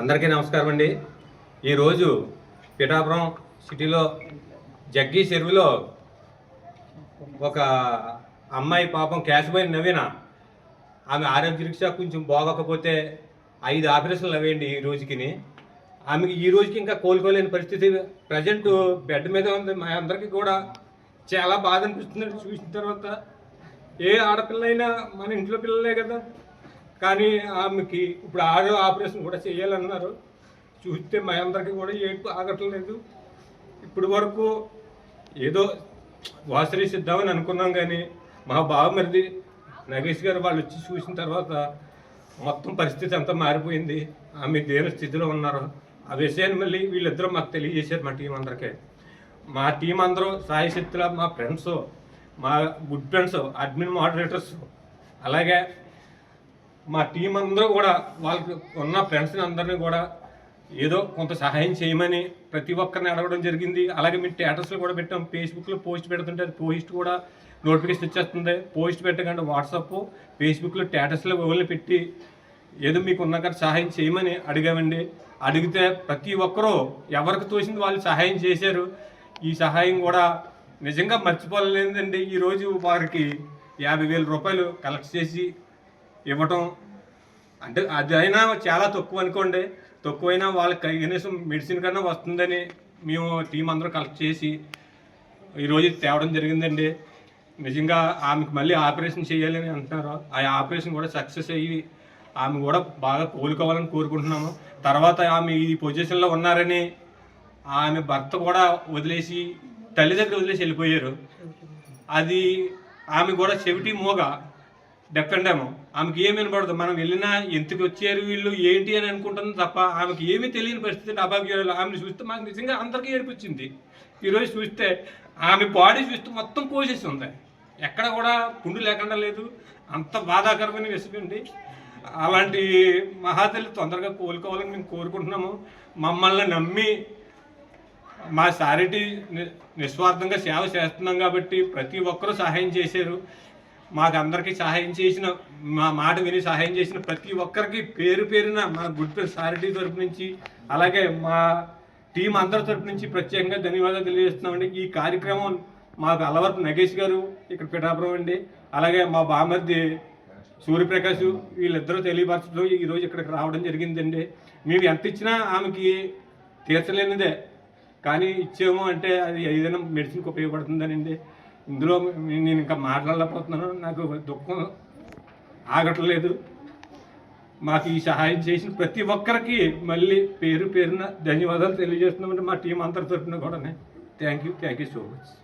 అందరికీ నమస్కారం అండి. ఈరోజు పిఠాపురం సిటీలో జగ్గి చెరువులో ఒక అమ్మాయి పాపం క్యాష్పోయిన నవీన. ఆమె ఆరోగ్య రీక్ష కొంచెం బాగోకపోతే ఐదు ఆపరేషన్లు అవేయండి ఈ రోజుకిని. ఆమెకి ఈ రోజుకి ఇంకా కోలుకోలేని పరిస్థితి ప్రజెంట్ బెడ్ మీద ఉంది. మా అందరికీ కూడా చాలా బాధ అనిపిస్తుంది. చూసిన తర్వాత ఏ ఆడపిల్లైనా మన ఇంట్లో పిల్లలే కదా. కానీ ఆమెకి ఇప్పుడు ఆరో ఆపరేషన్ కూడా చేయాలన్నారు. చూస్తే మా అందరికీ కూడా ఏడుపు ఆగట్లేదు. ఇప్పుడు వరకు ఏదో వాసరిసిద్దామని అనుకున్నాం కానీ మా బావమరిది నగేష్ గారు వాళ్ళు వచ్చి చూసిన తర్వాత మొత్తం పరిస్థితి అంతా మారిపోయింది. ఆమె దేని స్థితిలో ఉన్నారు ఆ విషయాన్ని మళ్ళీ వీళ్ళిద్దరూ మాకు తెలియజేశారు మా టీం అందరికీ. మా టీం అందరూ సాయి శక్తుల మా ఫ్రెండ్స్ మా గుడ్ ఫ్రెండ్స్ అడ్మిన్ మోడరేటర్స్ అలాగే మా టీం అందరూ కూడా వాళ్ళకి ఉన్న ఫ్రెండ్స్ని అందరినీ కూడా ఏదో కొంత సహాయం చేయమని ప్రతి ఒక్కరిని అడగడం జరిగింది. అలాగే మీ స్టేటస్లో కూడా పెట్టాం. ఫేస్బుక్లో పోస్ట్ పెడుతుంటే అది పోస్ట్ కూడా నోటిఫికేషన్ వచ్చేస్తుంది. పోస్ట్ పెట్టకండి వాట్సాప్ ఫేస్బుక్లో స్టేటస్లో వదిలి పెట్టి ఏదో మీకు ఉన్న సహాయం చేయమని అడిగామండి. అడిగితే ప్రతి ఒక్కరూ ఎవరికి తోసింది వాళ్ళు సహాయం చేశారు. ఈ సహాయం కూడా నిజంగా మర్చిపోలేదండి. ఈరోజు వారికి యాభై వేల రూపాయలు కలెక్ట్ చేసి ఇవ్వటం అంటే అది అయినా చాలా తక్కువ అనుకోండి. తక్కువైనా వాళ్ళకి కనీసం మెడిసిన్ కన్నా వస్తుందని మేము టీం అందరూ కలెక్ట్ చేసి ఈరోజు తేవడం జరిగిందండి. నిజంగా ఆమెకు మళ్ళీ ఆపరేషన్ చేయాలని అంటున్నారు. ఆ ఆపరేషన్ కూడా సక్సెస్ అయ్యి ఆమె కూడా బాగా కోలుకోవాలని కోరుకుంటున్నాము. తర్వాత ఆమె ఈ పొజిషన్లో ఉన్నారని ఆమె భర్త కూడా వదిలేసి తల్లి దగ్గర వదిలేసి వెళ్ళిపోయారు. అది ఆమె కూడా చెవిటి మూగ. డెఫ్ అండ్ ఆమెకి ఏమి వినపడదు మనం వెళ్ళినా ఎందుకు వచ్చారు వీళ్ళు ఏంటి అని అనుకుంటుంది తప్ప ఆమెకి ఏమీ తెలియని పరిస్థితి అభాగ్యాలు ఆమెను చూస్తే మాకు నిజంగా అందరికీ ఏడిపించింది. ఈరోజు చూస్తే ఆమె బాడీ చూస్తే మొత్తం కోసేసి ఉంది. ఎక్కడ కూడా పుండు లేకుండా లేదు. అంత బాధాకరమైన విషయండి అలాంటి మహాతల్లి తొందరగా కోలుకోవాలని మేము కోరుకుంటున్నాము. మమ్మల్ని నమ్మి మా సారిటీ ని- నిస్వార్థంగా సేవ చేస్తున్నాం కాబట్టి ప్రతి ఒక్కరూ సహాయం చేశారు. మాకు అందరికీ సహాయం చేసిన మా మాట విని సహాయం చేసిన ప్రతి ఒక్కరికి పేరు పేరున మా గుడ్ సారిటీ తరపు నుంచి అలాగే మా టీం అందరి తరపు నుంచి ప్రత్యేకంగా ధన్యవాదాలు తెలియజేస్తున్నామండి. ఈ కార్యక్రమం మాకు అలవర్పు నగేష్ గారు ఇక్కడ పిఠాపురం అండి. అలాగే మా బామర్ది సూర్యప్రకాష్ వీళ్ళిద్దరూ తెలియపరచడం ఈరోజు ఇక్కడికి రావడం జరిగిందండి. మేము ఎంత ఇచ్చినా ఆమెకి తీర్చలేనిదే. కానీ ఇచ్చాము అంటే అది ఏదైనా మెడిసిన్కి ఉపయోగపడుతుందనండి. ఇందులో నేను ఇంకా మాట్లాడలేకపోతున్నాను. నాకు దుఃఖం ఆగట్లేదు. మాకు ఈ సహాయం చేసిన ప్రతి ఒక్కరికి మళ్ళీ పేరు పేరున ధన్యవాదాలు తెలియజేస్తున్నామంటే మా టీం అందరి తరఫున కూడా thank you thank you so much